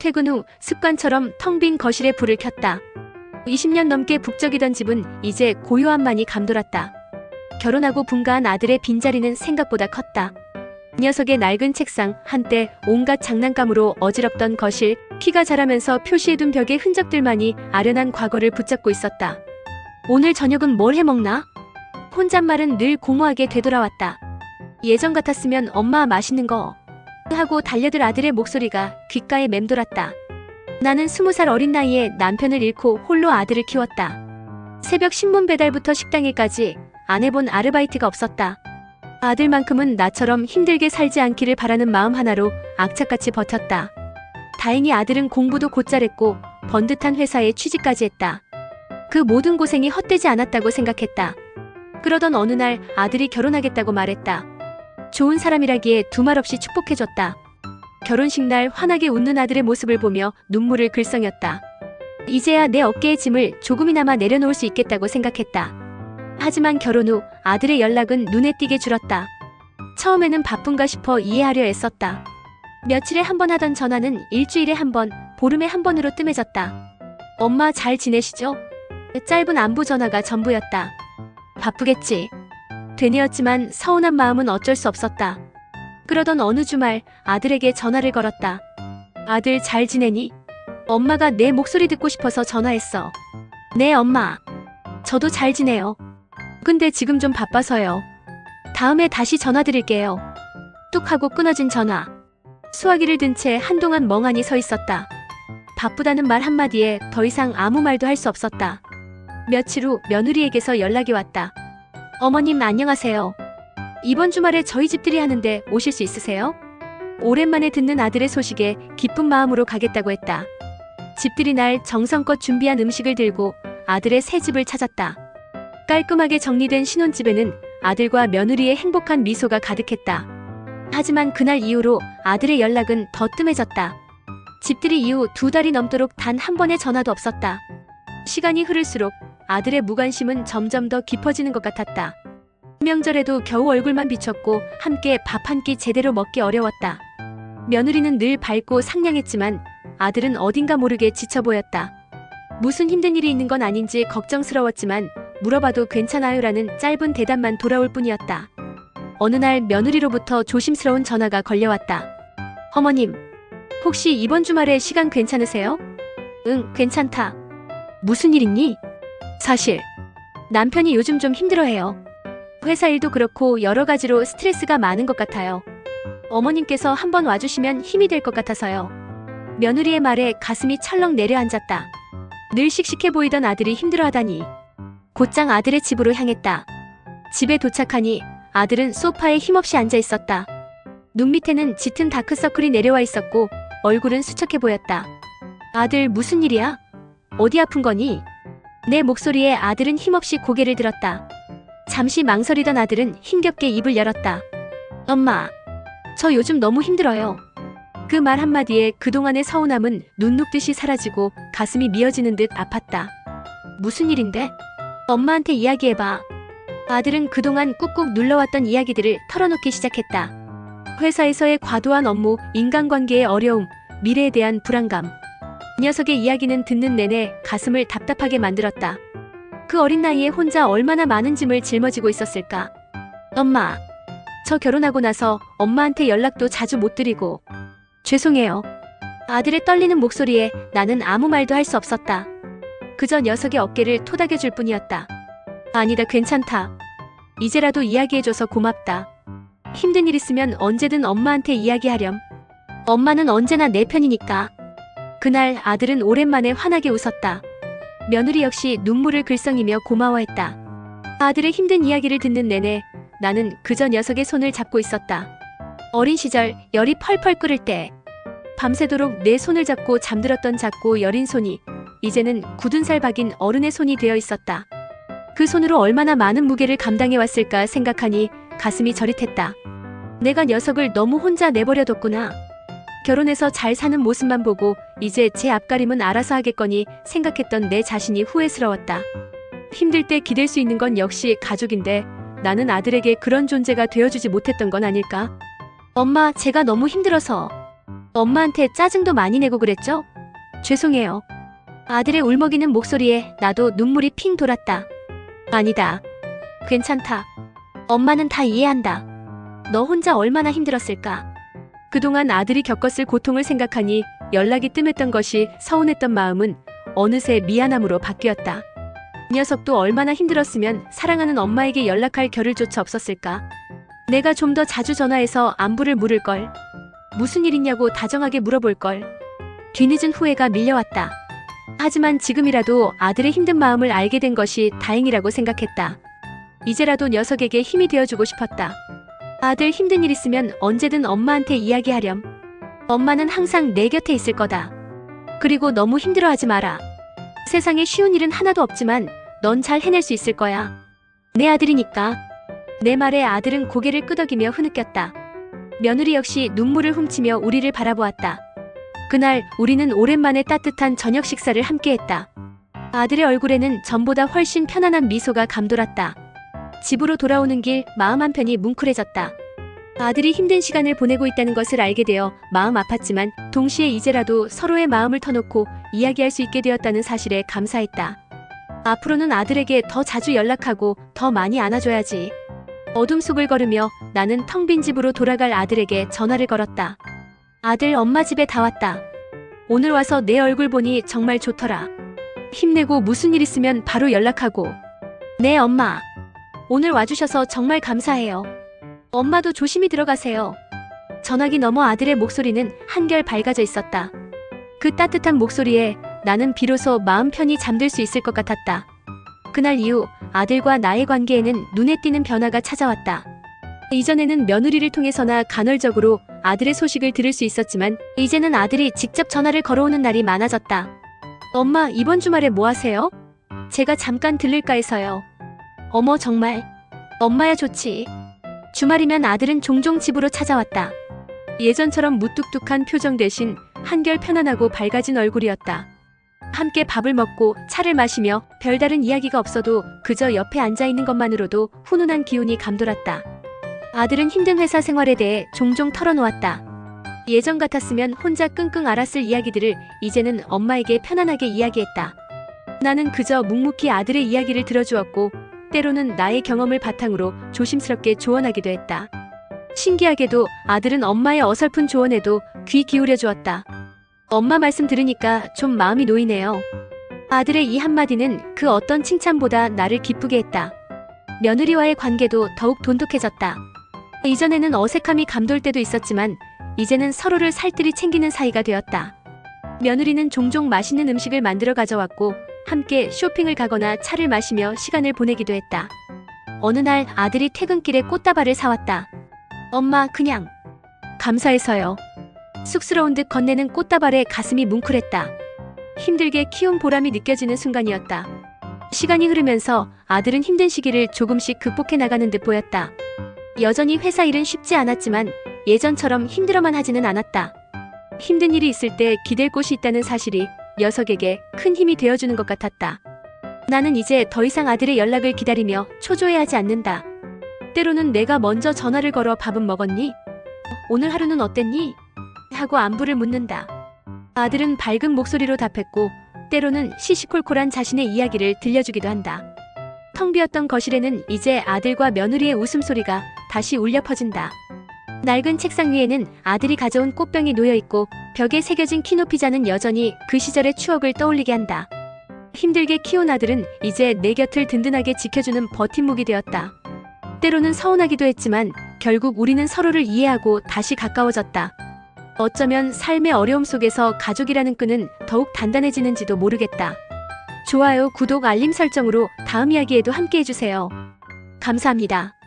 퇴근 후 습관처럼 텅 빈 거실에 불을 켰다. 20년 넘게 북적이던 집은 이제 고요함만이 감돌았다. 결혼하고 분가한 아들의 빈자리는 생각보다 컸다. 녀석의 낡은 책상, 한때 온갖 장난감으로 어지럽던 거실, 키가 자라면서 표시해둔 벽의 흔적들만이 아련한 과거를 붙잡고 있었다. 오늘 저녁은 뭘 해먹나? 혼잣말은 늘 공허하게 되돌아왔다. 예전 같았으면 엄마 맛있는 거 하고 달려들 아들의 목소리가 귓가에 맴돌았다. 나는 스무 살 어린 나이에 남편을 잃고 홀로 아들을 키웠다. 새벽 신문 배달부터 식당일까지 안 해본 아르바이트가 없었다. 아들만큼은 나처럼 힘들게 살지 않기를 바라는 마음 하나로 악착같이 버텼다. 다행히 아들은 공부도 곧잘했고 번듯한 회사에 취직까지 했다. 그 모든 고생이 헛되지 않았다고 생각했다. 그러던 어느 날 아들이 결혼하겠다고 말했다. 좋은 사람이라기에 두말 없이 축복해줬다. 결혼식 날 환하게 웃는 아들의 모습을 보며 눈물을 글썽였다. 이제야 내 어깨의 짐을 조금이나마 내려놓을 수 있겠다고 생각했다. 하지만 결혼 후 아들의 연락은 눈에 띄게 줄었다. 처음에는 바쁜가 싶어 이해하려 애썼다. 며칠에 한 번 하던 전화는 일주일에 한 번, 보름에 한 번으로 뜸해졌다. 엄마 잘 지내시죠? 짧은 안부 전화가 전부였다. 바쁘겠지. 되뇌었지만 서운한 마음은 어쩔 수 없었다. 그러던 어느 주말 아들에게 전화를 걸었다. 아들 잘 지내니? 엄마가 내 목소리 듣고 싶어서 전화했어. 네, 엄마. 저도 잘 지내요. 근데 지금 좀 바빠서요. 다음에 다시 전화 드릴게요. 뚝 하고 끊어진 전화. 수화기를 든 채 한동안 멍하니 서 있었다. 바쁘다는 말 한마디에 더 이상 아무 말도 할 수 없었다. 며칠 후 며느리에게서 연락이 왔다. 어머님 안녕하세요. 이번 주말에 저희 집들이 하는데 오실 수 있으세요? 오랜만에 듣는 아들의 소식에 기쁜 마음으로 가겠다고 했다. 집들이 날 정성껏 준비한 음식을 들고 아들의 새 집을 찾았다. 깔끔하게 정리된 신혼집에는 아들과 며느리의 행복한 미소가 가득했다. 하지만 그날 이후로 아들의 연락은 더 뜸해졌다. 집들이 이후 두 달이 넘도록 단 한 번의 전화도 없었다. 시간이 흐를수록 아들의 무관심은 점점 더 깊어지는 것 같았다. 명절에도 겨우 얼굴만 비쳤고 함께 밥 한 끼 제대로 먹기 어려웠다. 며느리는 늘 밝고 상냥했지만 아들은 어딘가 모르게 지쳐 보였다. 무슨 힘든 일이 있는 건 아닌지 걱정스러웠지만 물어봐도 괜찮아요라는 짧은 대답만 돌아올 뿐이었다. 어느 날 며느리로부터 조심스러운 전화가 걸려왔다. 어머님, 혹시 이번 주말에 시간 괜찮으세요? 응, 괜찮다. 무슨 일 있니? 사실, 남편이 요즘 좀 힘들어해요. 회사 일도 그렇고 여러 가지로 스트레스가 많은 것 같아요. 어머님께서 한번 와주시면 힘이 될 것 같아서요. 며느리의 말에 가슴이 철렁 내려앉았다. 늘 씩씩해 보이던 아들이 힘들어하다니. 곧장 아들의 집으로 향했다. 집에 도착하니 아들은 소파에 힘없이 앉아 있었다. 눈 밑에는 짙은 다크서클이 내려와 있었고 얼굴은 수척해 보였다. 아들 무슨 일이야? 어디 아픈 거니? 내 목소리에 아들은 힘없이 고개를 들었다. 잠시 망설이던 아들은 힘겹게 입을 열었다. 엄마, 저 요즘 너무 힘들어요. 그 말 한마디에 그동안의 서운함은 눈 녹듯이 사라지고 가슴이 미어지는 듯 아팠다. 무슨 일인데? 엄마한테 이야기해봐. 아들은 그동안 꾹꾹 눌러왔던 이야기들을 털어놓기 시작했다. 회사에서의 과도한 업무, 인간관계의 어려움, 미래에 대한 불안감. 녀석의 이야기는 듣는 내내 가슴을 답답하게 만들었다. 그 어린 나이에 혼자 얼마나 많은 짐을 짊어지고 있었을까. 엄마, 저 결혼하고 나서 엄마한테 연락도 자주 못 드리고. 죄송해요. 아들의 떨리는 목소리에 나는 아무 말도 할 수 없었다. 그저 녀석의 어깨를 토닥여줄 뿐이었다. 아니다, 괜찮다. 이제라도 이야기해줘서 고맙다. 힘든 일 있으면 언제든 엄마한테 이야기하렴. 엄마는 언제나 내 편이니까. 그날 아들은 오랜만에 환하게 웃었다. 며느리 역시 눈물을 글썽이며 고마워했다. 아들의 힘든 이야기를 듣는 내내 나는 그저 녀석의 손을 잡고 있었다. 어린 시절 열이 펄펄 끓을 때 밤새도록 내 손을 잡고 잠들었던 작고 여린 손이 이제는 굳은 살 박인 어른의 손이 되어 있었다. 그 손으로 얼마나 많은 무게를 감당해 왔을까 생각하니 가슴이 저릿했다. 내가 녀석을 너무 혼자 내버려뒀구나. 결혼해서 잘 사는 모습만 보고 이제 제 앞가림은 알아서 하겠거니 생각했던 내 자신이 후회스러웠다. 힘들 때 기댈 수 있는 건 역시 가족인데 나는 아들에게 그런 존재가 되어주지 못했던 건 아닐까? 엄마, 제가 너무 힘들어서. 엄마한테 짜증도 많이 내고 그랬죠? 죄송해요. 아들의 울먹이는 목소리에 나도 눈물이 핑 돌았다. 아니다. 괜찮다. 엄마는 다 이해한다. 너 혼자 얼마나 힘들었을까? 그동안 아들이 겪었을 고통을 생각하니 연락이 뜸했던 것이 서운했던 마음은 어느새 미안함으로 바뀌었다. 이 녀석도 얼마나 힘들었으면 사랑하는 엄마에게 연락할 겨를조차 없었을까? 내가 좀 더 자주 전화해서 안부를 물을걸. 무슨 일 있냐고 다정하게 물어볼걸. 뒤늦은 후회가 밀려왔다. 하지만 지금이라도 아들의 힘든 마음을 알게 된 것이 다행이라고 생각했다. 이제라도 녀석에게 힘이 되어주고 싶었다. 아들 힘든 일 있으면 언제든 엄마한테 이야기하렴. 엄마는 항상 내 곁에 있을 거다. 그리고 너무 힘들어하지 마라. 세상에 쉬운 일은 하나도 없지만 넌 잘 해낼 수 있을 거야. 내 아들이니까. 내 말에 아들은 고개를 끄덕이며 흐느꼈다. 며느리 역시 눈물을 훔치며 우리를 바라보았다. 그날 우리는 오랜만에 따뜻한 저녁 식사를 함께했다. 아들의 얼굴에는 전보다 훨씬 편안한 미소가 감돌았다. 집으로 돌아오는 길 마음 한편이 뭉클해졌다. 아들이 힘든 시간을 보내고 있다는 것을 알게 되어 마음 아팠지만 동시에 이제라도 서로의 마음을 터놓고 이야기할 수 있게 되었다는 사실에 감사했다. 앞으로는 아들에게 더 자주 연락하고 더 많이 안아줘야지. 어둠 속을 걸으며 나는 텅 빈 집으로 돌아갈 아들에게 전화를 걸었다. 아들 엄마 집에 다 왔다. 오늘 와서 내 얼굴 보니 정말 좋더라. 힘내고 무슨 일 있으면 바로 연락하고. 네 엄마. 오늘 와주셔서 정말 감사해요. 엄마도 조심히 들어가세요. 전화기 너머 아들의 목소리는 한결 밝아져 있었다. 그 따뜻한 목소리에 나는 비로소 마음 편히 잠들 수 있을 것 같았다. 그날 이후 아들과 나의 관계에는 눈에 띄는 변화가 찾아왔다. 이전에는 며느리를 통해서나 간헐적으로 아들의 소식을 들을 수 있었지만 이제는 아들이 직접 전화를 걸어오는 날이 많아졌다. 엄마, 이번 주말에 뭐 하세요? 제가 잠깐 들를까 해서요. 어머, 정말. 엄마야 좋지. 주말이면 아들은 종종 집으로 찾아왔다. 예전처럼 무뚝뚝한 표정 대신 한결 편안하고 밝아진 얼굴이었다. 함께 밥을 먹고 차를 마시며 별다른 이야기가 없어도 그저 옆에 앉아 있는 것만으로도 훈훈한 기운이 감돌았다. 아들은 힘든 회사 생활에 대해 종종 털어놓았다. 예전 같았으면 혼자 끙끙 앓았을 이야기들을 이제는 엄마에게 편안하게 이야기했다. 나는 그저 묵묵히 아들의 이야기를 들어주었고 때로는 나의 경험을 바탕으로 조심스럽게 조언하기도 했다. 신기하게도 아들은 엄마의 어설픈 조언에도 귀 기울여 주었다. 엄마 말씀 들으니까 좀 마음이 놓이네요. 아들의 이 한마디는 그 어떤 칭찬보다 나를 기쁘게 했다. 며느리와의 관계도 더욱 돈독해졌다. 이전에는 어색함이 감돌 때도 있었지만 이제는 서로를 살뜰히 챙기는 사이가 되었다. 며느리는 종종 맛있는 음식을 만들어 가져왔고 함께 쇼핑을 가거나 차를 마시며 시간을 보내기도 했다. 어느 날 아들이 퇴근길에 꽃다발을 사왔다. 엄마, 그냥. 감사해서요. 쑥스러운 듯 건네는 꽃다발에 가슴이 뭉클했다. 힘들게 키운 보람이 느껴지는 순간이었다. 시간이 흐르면서 아들은 힘든 시기를 조금씩 극복해 나가는 듯 보였다. 여전히 회사 일은 쉽지 않았지만 예전처럼 힘들어만 하지는 않았다. 힘든 일이 있을 때 기댈 곳이 있다는 사실이 녀석에게 큰 힘이 되어주는 것 같았다. 나는 이제 더 이상 아들의 연락을 기다리며 초조해하지 않는다. 때로는 내가 먼저 전화를 걸어 밥은 먹었니? 오늘 하루는 어땠니? 하고 안부를 묻는다. 아들은 밝은 목소리로 답했고 때로는 시시콜콜한 자신의 이야기를 들려주기도 한다. 텅 비었던 거실에는 이제 아들과 며느리의 웃음소리가 다시 울려 퍼진다. 낡은 책상 위에는 아들이 가져온 꽃병이 놓여 있고 벽에 새겨진 키노피자는 여전히 그 시절의 추억을 떠올리게 한다. 힘들게 키운 아들은 이제 내 곁을 든든하게 지켜주는 버팀목이 되었다. 때로는 서운하기도 했지만 결국 우리는 서로를 이해하고 다시 가까워졌다. 어쩌면 삶의 어려움 속에서 가족이라는 끈은 더욱 단단해지는지도 모르겠다. 좋아요, 구독, 알림 설정으로 다음 이야기에도 함께 해주세요. 감사합니다.